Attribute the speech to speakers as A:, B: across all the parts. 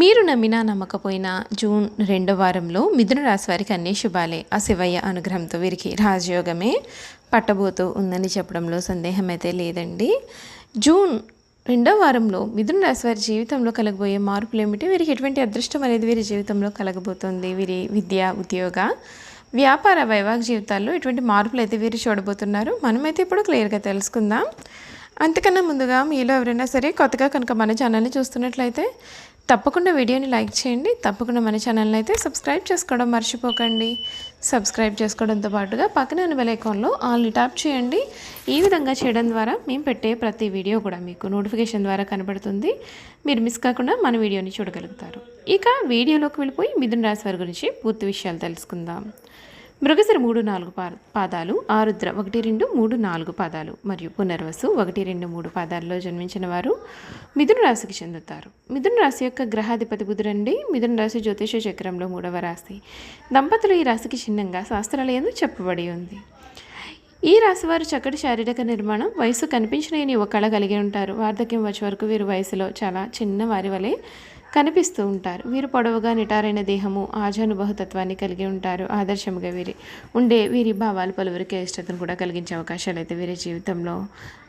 A: మీరు నమ్మినా నమ్మకపోయినా జూన్ రెండో వారంలో మిథున రాశి వారికి అన్ని శుభాలే. ఆ శివయ్య అనుగ్రహంతో వీరికి రాజయోగమే పట్టబోతూ ఉందని చెప్పడంలో సందేహం అయితే లేదండి. జూన్ రెండో వారంలో మిథున రాశి వారి జీవితంలో కలగబోయే మార్పులు ఏమిటి? వీరికి ఎటువంటి అదృష్టం అనేది వీరి జీవితంలో కలగబోతుంది? వీరి విద్య ఉద్యోగ వ్యాపార వైవాహిక జీవితాల్లో ఎటువంటి మార్పులు అయితే వీరు చూడబోతున్నారు? మనమైతే ఇప్పుడు క్లియర్గా తెలుసుకుందాం. అంతకన్నా ముందుగా మీలో ఎవరైనా సరే కొత్తగా కనుక మన ఛానల్ని చూస్తున్నట్లయితే తప్పకుండా వీడియోని లైక్ చేయండి. తప్పకుండా మన ఛానల్ని అయితే సబ్స్క్రైబ్ చేసుకోవడం మర్చిపోకండి. సబ్స్క్రైబ్ చేసుకోవడంతో పాటుగా పక్కన బెల్ ఐకాన్లో ఆల్ని ట్యాప్ చేయండి. ఈ విధంగా చేయడం ద్వారా మేము పెట్టే ప్రతి వీడియో కూడా మీకు నోటిఫికేషన్ ద్వారా కనబడుతుంది. మీరు మిస్ కాకుండా మన వీడియోని చూడగలుగుతారు. ఇక వీడియోలోకి వెళ్ళిపోయి మిథున రాశి వారి గురించి పూర్తి విషయాలు తెలుసుకుందాం. మృగశిర మూడు నాలుగు పా పాదాలు ఆరుద్ర ఒకటి రెండు మూడు నాలుగు పాదాలు మరియు పునర్వసు ఒకటి రెండు మూడు పాదాల్లో జన్మించిన వారు మిథున రాశికి చెందుతారు. మిథున రాశి యొక్క గ్రహాధిపతి బుధుడండి మిథున రాశి జ్యోతిష చక్రంలో మూడవ రాశి. దంపతులు ఈ రాశికి చిహ్నంగా శాస్త్రాలయందు చెప్పబడి ఉంది. ఈ రాశి వారు చక్కటి శారీరక నిర్మాణం వయసు కనిపించలేని ఒక కళ కలిగి ఉంటారు. వార్ధక్యం వచ్చే వరకు వీరు వయసులో చాలా చిన్న వారి వలె కనిపిస్తూ ఉంటారు. వీరు పొడవుగా నిటారైన దేహము ఆజానుభవతత్వాన్ని కలిగి ఉంటారు. ఆదర్శంగా వీరి ఉండే వీరి భావాలు పలువురికి ఇష్టతను కూడా కలిగించే అవకాశాలు అయితే వీరి జీవితంలో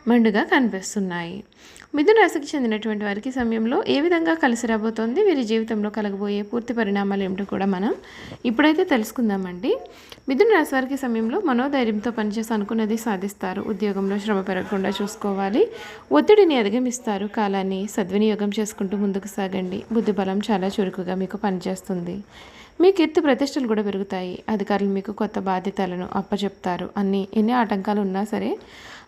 A: మెండుగా కనిపిస్తున్నాయి. మిథున రాశికి చెందినటువంటి వారికి సమయంలో ఏ విధంగా కలిసి రాబోతోంది? వీరి జీవితంలో కలగబోయే పూర్తి పరిణామాలు ఏమిటో కూడా మనం ఇప్పుడైతే తెలుసుకుందామండి. మిథున రాశి వారికి సమయంలో మనోధైర్యంతో పనిచేసి అనుకున్నది సాధిస్తారు. ఉద్యోగంలో శ్రమ పెరగకుండా చూసుకోవాలి. ఒత్తిడిని అధిగమిస్తారు. కాలాన్ని సద్వినియోగం చేసుకుంటూ ముందుకు సాగండి. బుద్ధిబలం చాలా చురుకుగా మీకు పనిచేస్తుంది. మీ కీర్తి ప్రతిష్టలు కూడా పెరుగుతాయి. అధికారులు మీకు కొత్త బాధ్యతలను అప్పచెప్తారు. అన్ని ఎన్ని ఆటంకాలు ఉన్నా సరే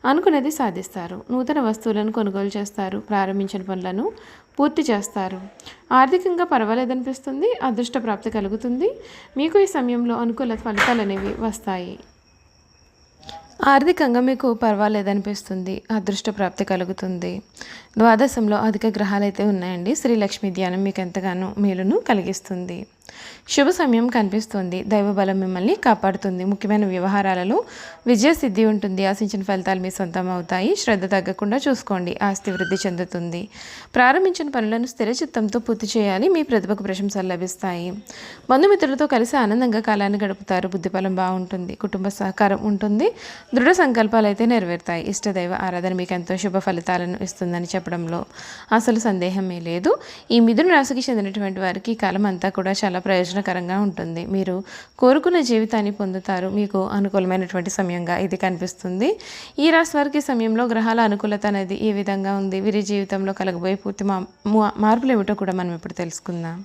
A: అనుకున్నది సాధిస్తారు. నూతన వస్తువులను కొనుగోలు చేస్తారు. ప్రారంభించిన పనులను పూర్తి చేస్తారు. ఆర్థికంగా పర్వాలేదనిపిస్తుంది అదృష్ట ప్రాప్తి కలుగుతుంది. మీకు ఈ సమయంలో అనుకూల ఫలితాలు అనేవి వస్తాయి. ఆర్థికంగా మీకు పర్వాలేదనిపిస్తుంది అదృష్ట ప్రాప్తి కలుగుతుంది. ద్వాదశంలో అధిక గ్రహాలు అయితే ఉన్నాయండి. శ్రీలక్ష్మి ధ్యానం మీకు ఎంతగానో మేలును కలిగిస్తుంది. శుభ సమయం కనిపిస్తుంది. దైవబలం మిమ్మల్ని కాపాడుతుంది. ముఖ్యమైన వ్యవహారాలలో విజయ సిద్ధి ఉంటుంది. ఆశించిన ఫలితాలు మీ సొంతం అవుతాయి. శ్రద్ధ తగ్గకుండా చూసుకోండి. ఆస్తి వృద్ధి చెందుతుంది. ప్రారంభించిన పనులను స్థిర చిత్తంతో పూర్తి చేయాలి. మీ ప్రతిభకు ప్రశంసలు లభిస్తాయి. బంధుమిత్రులతో కలిసి ఆనందంగా కాలాన్ని గడుపుతారు. బుద్ధిఫలం బాగుంటుంది. కుటుంబ సహకారం ఉంటుంది. దృఢ సంకల్పాలు అయితే నెరవేరుతాయి. ఇష్టదైవ ఆరాధన మీకు ఎంతో శుభ ఫలితాలను ఇస్తుందని చెప్పడంలో అసలు సందేహమే లేదు. ఈ మిథున రాశికి చెందినటువంటి వారికి కాలం అంతా కూడా చాలా ప్రయోజనకరంగా ఉంటుంది. మీరు కోరుకున్న జీవితాన్ని పొందుతారు. మీకు అనుకూలమైనటువంటి సమయంగా ఇది కనిపిస్తుంది. ఈ రాశి వారికి సమయంలో గ్రహాల అనుకూలత అనేది ఏ విధంగా ఉంది. వీరి జీవితంలో కలగబోయే పూర్తి మా మార్పులు ఏమిటో కూడా మనం ఇప్పుడు తెలుసుకుందాం.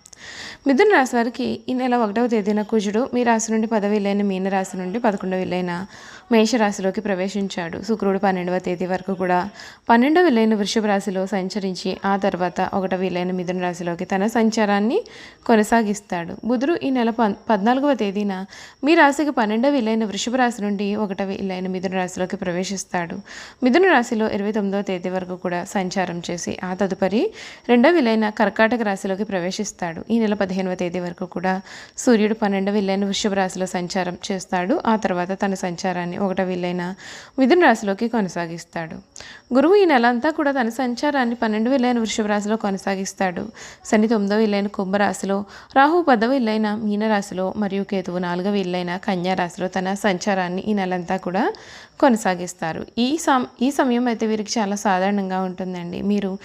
A: మిథున రాశి వారికి ఈ నెల ఒకటవ తేదీన కుజుడు మీ రాశి నుండి పదవి లేని మీన రాశి నుండి పదకొండవ విలైన మేషరాశిలోకి ప్రవేశించాడు. శుక్రుడు పన్నెండవ తేదీ వరకు కూడా పన్నెండవ విలైన వృషభ రాశిలో సంచరించి ఆ తర్వాత ఒకటవ విలైన మిథున రాశిలోకి తన సంచారాన్ని కొనసాగిస్తాడు. బుధుడు ఈ నెల పద్నాలుగవ తేదీన మీ రాశికి పన్నెండవ విలైన వృషభ రాశి నుండి ఒకటవ విలైన మిథున రాశిలోకి ప్రవేశిస్తాడు. మిథున రాశిలో ఇరవై తొమ్మిదవ తేదీ వరకు కూడా సంచారం చేసి ఆ తదుపరి రెండవ విలైన కర్కాటక రాశిలోకి ప్రవేశిస్తాడు. ఈ నెల పదిహేనవ తేదీ వరకు కూడా సూర్యుడు పన్నెండవ విలైన వృషభ రాశిలో సంచారం చేస్తాడు. ఆ తర్వాత తన సంచారాన్ని ఒకటవ విలైన మిథున రాశిలోకి కొనసాగిస్తాడు. గురువు ఈ నెల అంతా కూడా తన సంచారాన్ని పన్నెండు విలైన వృషభ రాశిలో కొనసాగిస్తాడు. శని తొమ్మిదవ విలైన కుంభరాశిలో రాహు పదవ ఇల్లైన మీనరాశిలో మరియు కేతువు నాలుగవ ఇల్లైన కన్యారాశిలో తన సంచారాన్ని ఈ నెలంతా కూడా కొనసాగిస్తారు. ఈ సమ ఈ సమయం అయితే వీరికి చాలా సాధారణంగా ఉంటుందండి. మీరు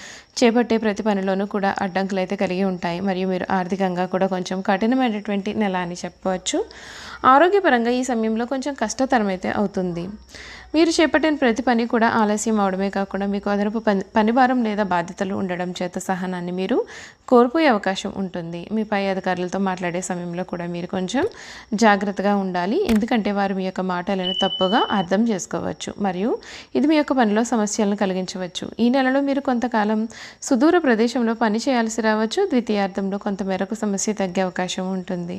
A: చేపట్టే ప్రతి పనిలోనూ కూడా అడ్డంకులు అయితే కలిగి ఉంటాయి. మరియు మీరు ఆర్థికంగా కూడా కొంచెం కఠినమైనటువంటి నెల అని చెప్పవచ్చు. ఆరోగ్యపరంగా ఈ సమయంలో కొంచెం కష్టతరం అయితే అవుతుంది. మీరు చేపట్టిన ప్రతి పని కూడా ఆలస్యం అవడమే కాకుండా మీకు అదనపు పని పనిభారం లేదా బాధ్యతలు ఉండడం చేత సహనాన్ని మీరు కోల్పోయే అవకాశం ఉంటుంది. మీ పై అధికారులతో మాట్లాడే సమయంలో కూడా మీరు కొంచెం జాగ్రత్తగా ఉండాలి. ఎందుకంటే వారు మీ యొక్క మాటలను తప్పుగా అర్థం చేసుకోవచ్చు మరియు ఇది మీ యొక్క పనిలో సమస్యలను కలిగించవచ్చు. ఈ నెలలో మీరు కొంతకాలం సుదూర ప్రదేశంలో పని చేయాల్సి రావచ్చు. ద్వితీయార్థంలో కొంత మేరకు సమస్య తగ్గే అవకాశం ఉంటుంది.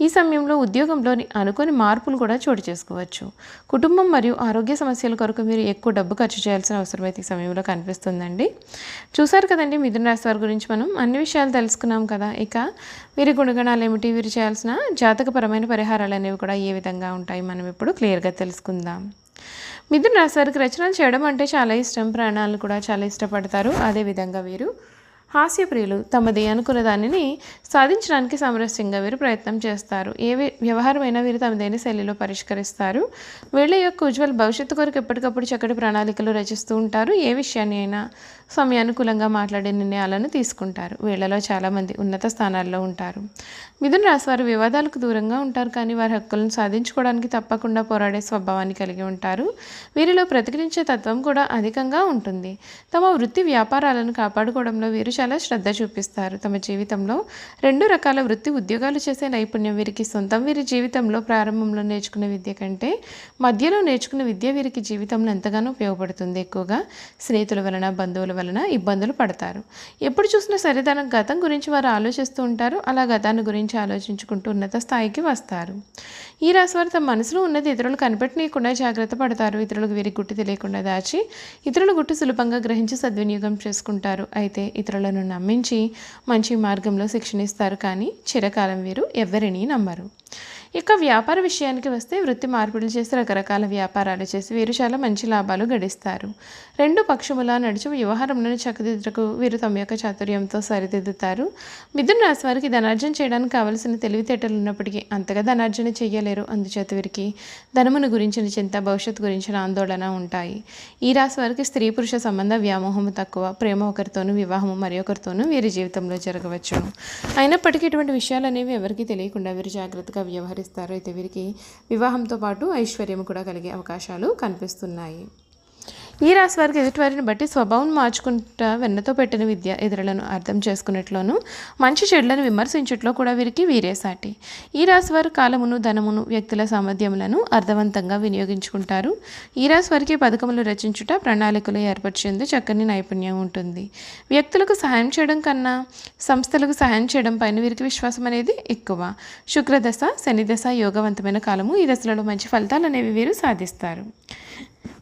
A: ఈ సమయంలో ఉద్యోగంలోని అనుకోని మార్పులు కూడా చోటు చేసుకోవచ్చు. కుటుంబం మరియు ఆరోగ్య ఆరోగ్య సమస్యల కొరకు మీరు ఎక్కువ డబ్బు ఖర్చు చేయాల్సిన అవసరం అయితే ఈ సమయంలో కనిపిస్తుందండి. చూసారు కదండి మిథున రాశి వారి గురించి మనం. అన్ని విషయాలు తెలుసుకున్నాం కదా. ఇక వీరి గుణగణాలు ఏమిటి? వీరు చేయాల్సిన జాతకపరమైన పరిహారాలు అనేవి కూడా ఏ విధంగా ఉంటాయి? మనం ఇప్పుడు క్లియర్గా తెలుసుకుందాం. మిథున రాశి వారికి రచనలు చేయడం అంటే చాలా ఇష్టం. ప్రాణాలు కూడా చాలా ఇష్టపడతారు. అదేవిధంగా వీరు హాస్యప్రియులు తమది అనుకున్న దానిని సాధించడానికి సామరస్యంగా వీరు ప్రయత్నం చేస్తారు. ఏ వ్యవహారమైనా వీరు తమదైన శైలిలో పరిష్కరిస్తారు. వీళ్ళ యొక్క ఉజ్వల భవిష్యత్తు కొరకు ఎప్పటికప్పుడు చక్కటి ప్రణాళికలు రచిస్తూ ఉంటారు. ఏ విషయాన్ని అయినా సమయానుకూలంగా మాట్లాడే నిర్ణయాలను తీసుకుంటారు. వీళ్ళలో చాలామంది ఉన్నత స్థానాల్లో ఉంటారు. మిథున రాశి వారు వివాదాలకు దూరంగా ఉంటారు కానీ వారి హక్కులను సాధించుకోవడానికి తప్పకుండా పోరాడే స్వభావాన్ని కలిగి ఉంటారు. వీరిలో ప్రతిక్రించే తత్వం కూడా అధికంగా ఉంటుంది. తమ వృత్తి వ్యాపారాలను కాపాడుకోవడంలో వీరు చాలా శ్రద్ధ చూపిస్తారు. తమ జీవితంలో రెండు రకాల వృత్తి ఉద్యోగాలు చేసే నైపుణ్యం వీరికి సొంతం. వీరి జీవితంలో ప్రారంభంలో నేర్చుకున్న విద్య కంటే మధ్యలో నేర్చుకున్న విద్య వీరికి జీవితంలో ఎంతగానో ఉపయోగపడుతుంది. ఎక్కువగా స్నేహితుల వలన బంధువుల వలన ఇబ్బందులు పడతారు. ఎప్పుడు చూసినా సరిదానం గతం గురించి వారు ఆలోచిస్తూ ఉంటారు. అలా గతాన్ని గురించి ఆలోచించుకుంటూ ఉన్నత స్థాయికి వస్తారు. ఈ రాశి వారు తమ మనసులో ఉన్నది ఇతరులు కనిపెట్టనీయకుండా జాగ్రత్త పడతారు. ఇతరులకు వీరికి గుట్టు తెలియకుండా దాచి ఇతరుల గుట్టు సులభంగా గ్రహించి సద్వినియోగం చేసుకుంటారు. అయితే ఇతరులను నమ్మించి మంచి మార్గంలో శిక్షణ ఇస్తారు కానీ చిరకాలం వీరు ఎవరిని నమ్మరు. ఇక వ్యాపార విషయానికి వస్తే వృత్తి మార్పులు చేసి రకరకాల వ్యాపారాలు చేసి వీరు చాలా మంచి లాభాలు గడిస్తారు. రెండు పక్షములా నడుచు వ్యవహారంలోని చక్కదిద్దుకు వీరు తమ యొక్క చాతుర్యంతో సరిదిద్దుతారు. మిథున రాశి వారికి ధనార్జన చేయడానికి కావలసిన తెలివితేటలు ఉన్నప్పటికీ అంతగా ధనార్జన చేయలేరు. అందుచేత వీరికి ధనమును గురించిన చింత భవిష్యత్తు గురించిన ఆందోళన ఉంటాయి. ఈ రాశి వారికి స్త్రీ పురుష సంబంధ వ్యామోహం తక్కువ. ప్రేమ ఒకరితోనూ వివాహము మరి ఒకరితోనూ వీరి జీవితంలో జరగవచ్చు. అయినప్పటికీ ఇటువంటి విషయాలు అనేవి ఎవరికీ తెలియకుండా వీరు జాగ్రత్తగా వ్యవహరిస్తారు అయితే వీరికి వివాహంతో పాటు ఐశ్వర్యం కూడా కలిగే అవకాశాలు కనిపిస్తున్నాయి. ఈ రాశి వారికి ఎదుటివారిని బట్టి స్వభావం మార్చుకుంటా వెన్నతో పెట్టిన విద్య ఇతరులను అర్థం చేసుకునేట్లోనూ మంచి చెడులను విమర్శించుట్లో కూడా వీరికి వీరే సాటి. ఈ రాశి వారు కాలమును ధనమును వ్యక్తుల సామర్థ్యములను అర్థవంతంగా వినియోగించుకుంటారు. ఈ రాశి వారికి పథకములు రచించుట ప్రణాళికలు ఏర్పరిచేందు చక్కని నైపుణ్యం ఉంటుంది. వ్యక్తులకు సహాయం చేయడం కన్నా సంస్థలకు సహాయం చేయడం పైన వీరికి విశ్వాసం అనేది ఎక్కువ. శుక్రదశ శనిదశ యోగవంతమైన కాలము ఈ దశలలో మంచి ఫలితాలు అనేవి వీరు సాధిస్తారు.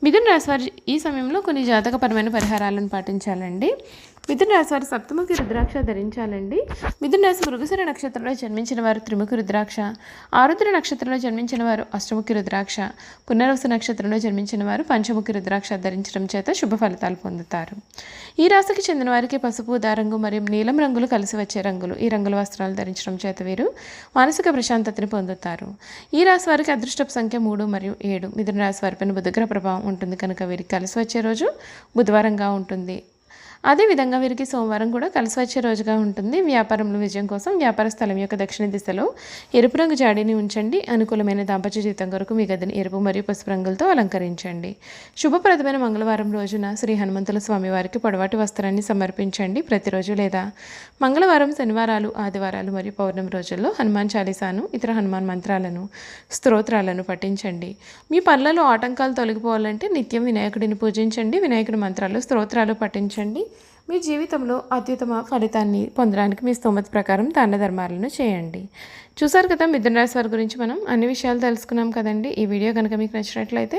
A: మిథున రాశి ఈ సమయంలో కొన్ని జాతకపరమైన పరిహారాలను పాటించాలండి. మిథున రాశి వారు సప్తముఖి రుద్రాక్ష ధరించాలండి. మిథున రాశి మృగశిర నక్షత్రంలో జన్మించిన వారు త్రిముఖి రుద్రాక్ష ఆరుద్ర నక్షత్రంలో జన్మించిన వారు అష్టముఖి రుద్రాక్ష పునర్వస నక్షత్రంలో జన్మించిన వారు పంచముఖి రుద్రాక్ష ధరించడం చేత శుభ ఫలితాలు పొందుతారు. ఈ రాశికి చెందిన వారికి పసుపు దారంగు మరియు నీలం రంగులు కలిసి వచ్చే రంగులు ఈ రంగుల వస్త్రాలు ధరించడం చేత వీరు మానసిక ప్రశాంతతని పొందుతారు. ఈ రాశి వారికి అదృష్టపు సంఖ్య మూడు మరియు ఏడు. మిథున రాశి వారిపైన బుధగ్రహ ప్రభావం ఉంటుంది కనుక వీరికి కలిసి వచ్చే రోజు బుధవారంగా ఉంటుంది. అదేవిధంగా వీరికి సోమవారం కూడా కలిసి వచ్చే రోజుగా ఉంటుంది. వ్యాపారంలో విజయం కోసం వ్యాపార స్థలం యొక్క దక్షిణ దిశలో ఎరుపు రంగు జాడీని ఉంచండి. అనుకూలమైన దాంపత్య జీవితం కొరకు మీ గదిని ఎరుపు మరియు పసుపు రంగులతో అలంకరించండి. శుభప్రదమైన మంగళవారం రోజున శ్రీ హనుమంతుల స్వామి వారికి పొడవాటి వస్త్రాన్ని సమర్పించండి ప్రతిరోజు లేదా మంగళవారం శనివారాలు ఆదివారాలు మరియు పౌర్ణమి రోజుల్లో హనుమాన్ చాలీసాను ఇతర హనుమాన్ మంత్రాలను స్తోత్రాలను పఠించండి. మీ పనులలో ఆటంకాలు తొలగిపోవాలంటే నిత్యం వినాయకుడిని పూజించండి. వినాయకుడి మంత్రాలు స్తోత్రాలు పఠించండి. మీ జీవితంలో అత్యుత్తమ ఫలితాన్ని పొందడానికి మీ స్తోమత ప్రకారం దాన ధర్మాలను చేయండి. చూసారు కదా మిథున రాశి వారి గురించి మనం అన్ని విషయాలు తెలుసుకున్నాం కదండి. ఈ వీడియో కనుక మీకు నచ్చినట్లయితే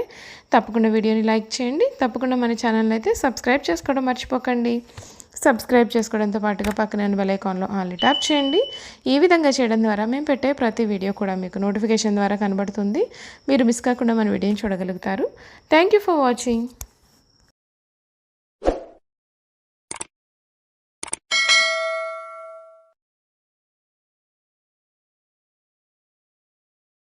A: తప్పకుండా వీడియోని లైక్ చేయండి. తప్పకుండా మన ఛానల్ అయితే సబ్స్క్రైబ్ చేసుకోవడం మర్చిపోకండి. సబ్స్క్రైబ్ చేసుకోవడంతో పాటుగా పక్కన బెల్ ఐకాన్లో ఆన్లీ ట్యాప్ చేయండి. ఈ విధంగా చేయడం ద్వారా మేము పెట్టే ప్రతి వీడియో కూడా మీకు నోటిఫికేషన్ ద్వారా కనబడుతుంది. మీరు మిస్ కాకుండా మన వీడియోని చూడగలుగుతారు. Thank you for watching.